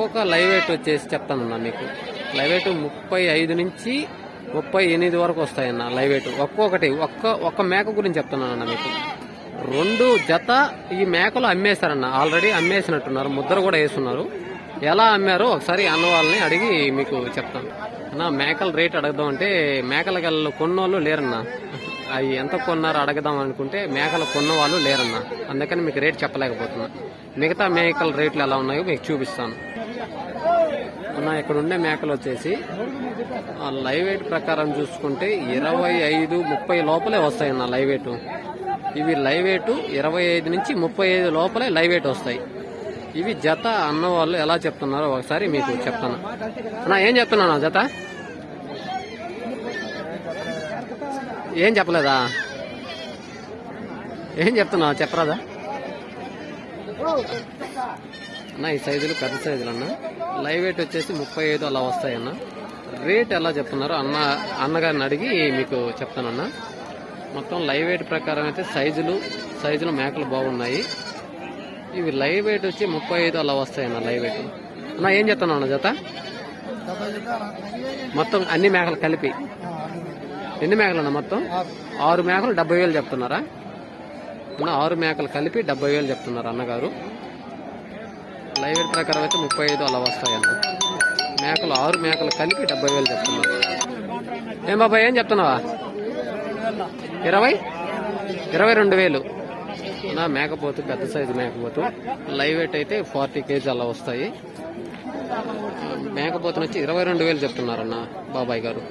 ఒక్కొక్క live weight వచ్చేసి చెప్తానన్నా మీకు. లైవ్ వెయిట్ ముప్పై ఐదు నుంచి ముప్పై ఎనిమిది వరకు వస్తాయన్న లైవ్ వెయిట్ ఒక్కొక్కటి ఒక్క ఒక్క మేక గురించి చెప్తున్నానన్న మీకు. రెండు జత ఈ మేకలు అమ్మేశారన్న. ఆల్రెడీ అమ్మేసినట్టున్నారు. ముద్ర కూడా వేస్తున్నారు. ఎలా అమ్మారో ఒకసారి అన్న వాళ్ళని అడిగి మీకు చెప్తాను. అన్న మేకల రేట్ అడగదాం అంటే మేకల గల్లు కొన్నోళ్ళు లేరన్నా. అవి ఎంత కొన్నారో అడగదాం అనుకుంటే మేకలు కొన్న వాళ్ళు లేరన్నా. అందుకని మీకు రేట్ చెప్పలేకపోతున్నా. మిగతా మేకల రేట్లు ఎలా ఉన్నాయో మీకు చూపిస్తాను. ఇక్కడ ఉండే మేకలు వచ్చేసి ఆ లైవ్ వెయిట్ ప్రకారం చూసుకుంటే ఇరవై ఐదు ముప్పై లోపలే వస్తాయన్న లైవ్ వెయిట్. ఇవి లైవ్ వెయిట్ ఇరవై ఐదు నుంచి ముప్పై ఐదు లోపలే లైవ్ వెయిట్ వస్తాయి. ఇవి జత అన్న వాళ్ళు ఎలా చెప్తున్నారో ఒకసారి మీకు చెప్తాను. అన్న ఏం చెప్తున్నాను జత? ఏం చెప్పలేదా? ఏం చెప్తున్నావు చెప్పరాదా? అన్న ఈ సైజులు పెద్ద సైజులు అన్న. లైవ్ వెయిట్ వచ్చేసి ముప్పై ఐదు అలా వస్తాయన్న. రేట్ ఎలా చెప్తున్నారో? అన్న అన్నగారిని అడిగి మీకు చెప్తానన్న. మొత్తం లైవ్ వెయిట్ ప్రకారం అయితే సైజులు సైజులు మేకలు బాగున్నాయి. ఇవి లైవ్ వెయిట్ వచ్చి ముప్పై ఐదు అలా వస్తాయన్న లైవ్ వెయిట్ అన్న ఏం చెప్తున్నావు అన్న జత? మొత్తం అన్ని మేకలు కలిపి. ఎన్ని మేకలు అన్న మొత్తం? ఆరు మేకలు డెబ్బై వేలు చెప్తున్నారా? అన్న ఆరు మేకలు కలిపి డెబ్బై వేలు చెప్తున్నారు అన్నగారు. లైవ్ వెయిట్ ప్రకారం అయితే ముప్పై ఐదు అలా వస్తాయన్న మేకలు ఆరు మేకలు కలిపి డెబ్బై వేలు చెప్తున్నారు. ఏం బాబాయ్ ఏం చెప్తున్నావా? ఇరవై? ఇరవై రెండు వేలు. నా మేకపోతు పెద్ద సైజు మేకపోతు లైవ్ వెయిట్ అయితే ఫార్టీ కేజీ అలా వస్తాయి. మేకపోతు వచ్చి ఇరవై రెండు వేలు చెప్తున్నారన్న బాబాయ్ గారు.